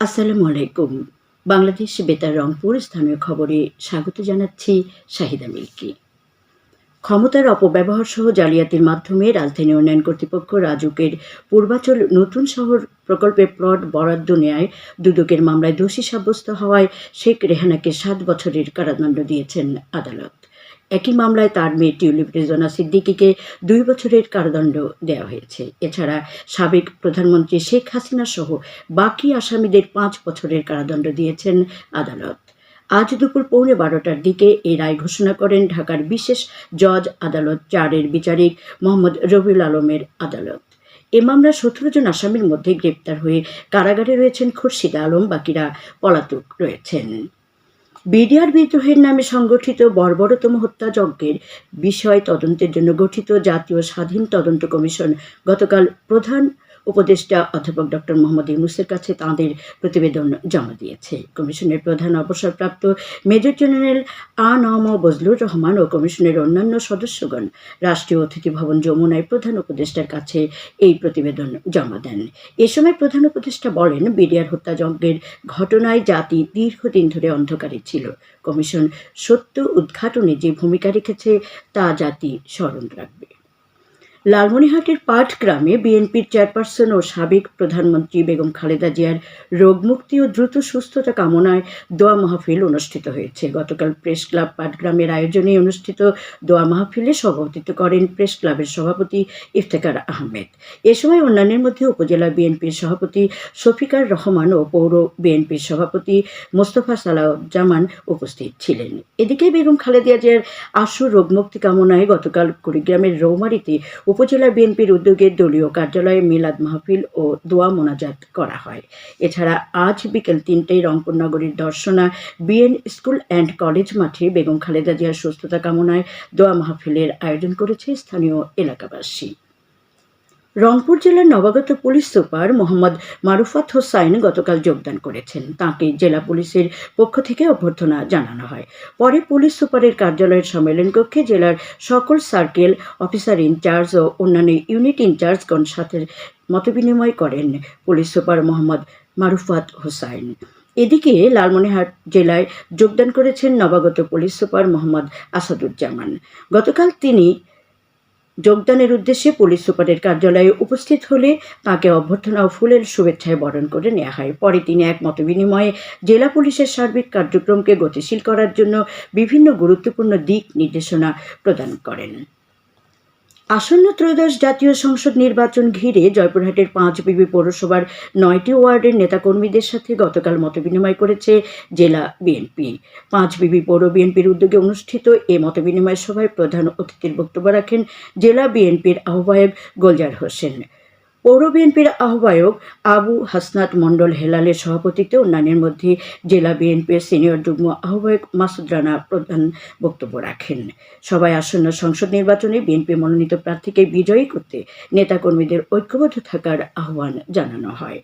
আসসালামু আলাইকুম। বাংলাদেশ বেতার রংপুর স্থানীয় খবরে স্বাগত জানাচ্ছি শাহিদা মিল্কি। ক্ষমতার অপব্যবহার সহ জালিয়াতির মাধ্যমে রাজধানী উন্নয়ন কর্তৃপক্ষ রাজুকের পূর্বাচল নতুন শহর প্রকল্পে প্লট বরাদ্দ নেয় দুদকের মামলায় দোষী সাব্যস্ত হওয়ায় শেখ রেহানাকে সাত বছরের কারাদণ্ড দিয়েছেন আদালত। একই মামলায় তার মেয়ে টিউলিপ রেজনা সিদ্দিকিকে দুই বছরের কারাদণ্ড দেওয়া হয়েছে। এছাড়া সাবেক প্রধানমন্ত্রী শেখ হাসিনা সহ বাকি আসামিদের পাঁচ বছরের কারাদণ্ড দিয়েছেন আদালত। আজ দুপুর পৌনে বারোটার দিকে এই রায় ঘোষণা করেন ঢাকার বিশেষ জজ আদালত চারের বিচারিক মোহাম্মদ রবিউল আলমের আদালত। এ মামলার সতেরো জন আসামির মধ্যে গ্রেপ্তার হয়ে কারাগারে রয়েছেন খুরশিদ আলম, বাকিরা পলাতক রয়েছেন। বিডিআর বিদ্রোহের নামে সংগঠিত বর্বরতম হত্যাযজ্ঞের বিষয় তদন্তের জন্য গঠিত জাতীয় স্বাধীন তদন্ত কমিশন গতকাল প্রধান উপদেষ্টা অধ্যাপক ডক্টর মোহাম্মদ ইউনুসের কাছে তাঁদের প্রতিবেদন জমা দিয়েছে। কমিশনের প্রধান অবসরপ্রাপ্ত মেজর জেনারেল আ নম বজলুর রহমান ও কমিশনের অন্যান্য সদস্যগণ রাষ্ট্রীয় অতিথি ভবন যমুনায় প্রধান উপদেষ্টার কাছে এই প্রতিবেদন জমা দেন। এ সময় প্রধান উপদেষ্টা বলেন, বিডিআর হত্যাযজ্ঞের ঘটনায় জাতি দীর্ঘদিন ধরে অন্ধকারে ছিল। কমিশন সত্য উদ্ঘাটনে যে ভূমিকা রেখেছে, তা জাতি স্মরণ রাখবে। লালমনিহাটের পাটগ্রামে বিএনপির চেয়ারপারসন ও সাবেক প্রধানমন্ত্রী বেগম খালেদা জিয়ার রোগমুক্তি ও দ্রুত সুস্থতা কামনায় দোয়া মাহফিল অনুষ্ঠিত হয়েছে। গতকাল প্রেস ক্লাব পাটগ্রামের আয়োজনে অনুষ্ঠিত দোয়া মাহফিলে সভাপতিত্ব করেন প্রেস ক্লাবের সভাপতি ইফতেখার আহমেদ। এ সময় অন্যান্যের মধ্যে উপজেলা বিএনপির সভাপতি শফিকার রহমান ও পৌর বিএনপির সভাপতি মোস্তফা সালাউজ্জামান উপস্থিত ছিলেন। এদিকে বেগম খালেদা জিয়ার আশু রোগমুক্তি কামনায় গতকাল কুড়িগ্রামের রৌমারিতে উপজেলা বিএনপির উদ্যোগে দলীয় কার্যালয়ে মিলাদ মাহফিল ও দোয়া মোনাজাত করা হয়। এছাড়া আজ বিকেল তিনটেই রংপুর নগরীর Darshana BN school and college মাঠে বেগম খালেদা জিয়ার সুস্থতা কামনায় দোয়া মাহফিলের আয়োজন করেছে স্থানীয় এলাকাবাসী। রংপুর জেলার নবাগত পুলিশ সুপার মোহাম্মদ মারুফাত হোসাইন গতকাল যোগদান করেছেন। তাঁকে জেলা পুলিশের পক্ষ থেকে অভ্যর্থনা জানানো হয়। পরে পুলিশ সুপারের কার্যালয়ের সম্মেলন কক্ষে জেলার সকল সার্কেল অফিসার ইনচার্জ ও অন্যান্য ইউনিট ইনচার্জগণ সাথে মতবিনিময় করেন পুলিশ সুপার মোহাম্মদ মারুফাত হোসাইন। এদিকে লালমনিরহাট জেলায় যোগদান করেছেন নবাগত পুলিশ সুপার মোহাম্মদ আসাদুজ্জামান। গতকাল তিনি যোগদানের উদ্দেশ্যে পুলিশ সুপারের কার্যালয়ে উপস্থিত হলে তাকে অভ্যর্থনা ও ফুলের শুভেচ্ছায় বরণ করে নেওয়া হয়। পরে তিনি এক মত বিনিময়ে জেলা পুলিশের সার্বিক কার্যক্রমকে গতিশীল করার জন্য বিভিন্ন গুরুত্বপূর্ণ দিক নির্দেশনা প্রদান করেন। আসন্ন ত্রয়োদশ জাতীয় সংসদ নির্বাচন ঘিরে জয়পুরহাটের পাঁচ বিবি পৌরসভার নয়টি ওয়ার্ডের নেতাকর্মীদের সাথে গতকাল মতবিনিময় করেছে জেলা বিএনপি। পাঁচ বিবি পৌর বিএনপির উদ্যোগে অনুষ্ঠিত এ মতবিনিময় সভায় প্রধান অতিথির বক্তব্য রাখেন জেলা বিএনপির আহ্বায়ক গোলজার হোসেন। পৌর বিএনপির আহ্বায়ক আবু হাসনাত মণ্ডল হেলালের সভাপতিত্বে অন্যান্যের মধ্যে জেলা বিএনপির সিনিয়র যুগ্ম আহ্বায়ক মাসুদ রানা প্রধান বক্তব্য রাখেন। সবাই আসন্ন সংসদ নির্বাচনে বিএনপি মনোনীত প্রার্থীকে বিজয়ী করতে নেতাকর্মীদের ঐক্যবদ্ধ থাকার আহ্বান জানানো হয়।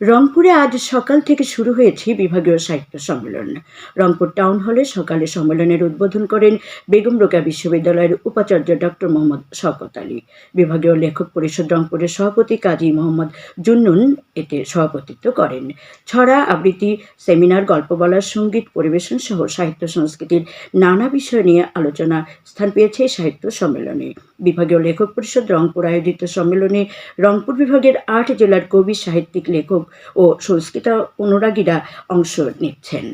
রংপুরে আজ সকাল থেকে শুরু হয়েছে বিভাগীয় সাহিত্য সম্মেলন। রংপুর টাউন হলে সকালে সম্মেলনের উদ্বোধন করেন বেগম রোকা বিশ্ববিদ্যালয়ের উপাচার্য ডক্টর মোহাম্মদ শওকত আলী। বিভাগীয় লেখক পরিষদ রংপুরের সভাপতি কাজী মোহাম্মদ জুন্নুন এতে সভাপতিত্ব করেন। ছড়া আবৃত্তি, সেমিনার, গল্প বলার সংগীত, পরিবেশন সহ সাহিত্য সংস্কৃতির নানা বিষয় নিয়ে আলোচনা স্থান পেয়েছে সাহিত্য সম্মেলনে। বিভাগীয় লেখক পরিষদ রংপুর আয়োজিত সম্মেলনে রংপুর বিভাগের আট জেলার কবি, সাহিত্যিক, লেখক ও সংস্কৃত অনুরাগীরা অংশ নিচ্ছেন।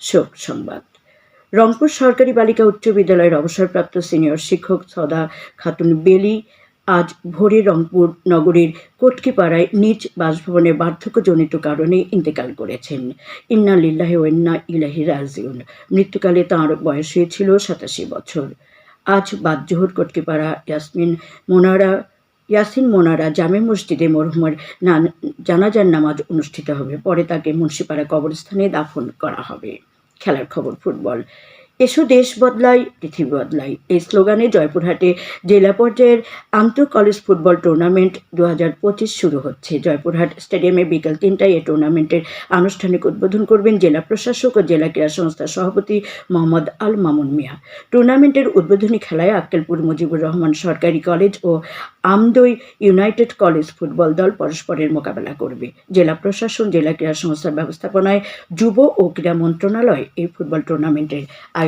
শোক সংবাদ। রংপুর সরকারি বালিকা উচ্চ বিদ্যালয়ের অবসরপ্রাপ্ত সিনিয়র শিক্ষক সদা খাতুন বেলি আজ ভোরে রংপুর নগরীর কোটকিপাড়ায় নিজ বাসভবনে বার্ধক্যজনিত কারণে ইন্তেকাল করেছেন। ইন্না লিল্লাহি ও ইন্না ইলাহি রাজিউন। মৃত্যুকালে তাঁর বয়স হয়েছিল সাতাশি বছর। আজ বাদ জোহর কোটকিপাড়া, ইয়াসমিন মোনারা ইয়াসিন মোনারা জামে মসজিদে মরহুমের জানাজার নামাজ অনুষ্ঠিত হবে। পরে তাকে মুন্সিপাড়া কবরস্থানে দাফন করা হবে। খেলার খবর ফুটবল। এসো দেশ বদলাই পৃথিবী বদলাই। এই স্লোগানে জয়পুরহাটে জেলা পর্যায়ের আন্তঃ কলেজ ফুটবল টুর্নামেন্ট দু পঁচিশ শুরু হচ্ছে। জয়পুরহাট স্টেডিয়ামে বিকাল তিনটায় এই টুর্নামেন্টের আনুষ্ঠানিক উদ্বোধন করবেন জেলা প্রশাসক ও জেলা ক্রীড়া সংস্থার সভাপতি মোহাম্মদ আল মামুন মিয়া। টুর্নামেন্টের উদ্বোধনী খেলায় আক্কেলপুর মুজিবুর রহমান সরকারি কলেজ ও আমদই ইউনাইটেড কলেজ ফুটবল দল পরস্পরের মোকাবেলা করবে। জেলা প্রশাসন, জেলা ক্রীড়া সংস্থার ব্যবস্থাপনায় যুব ও ক্রীড়া মন্ত্রণালয় এই ফুটবল টুর্নামেন্টের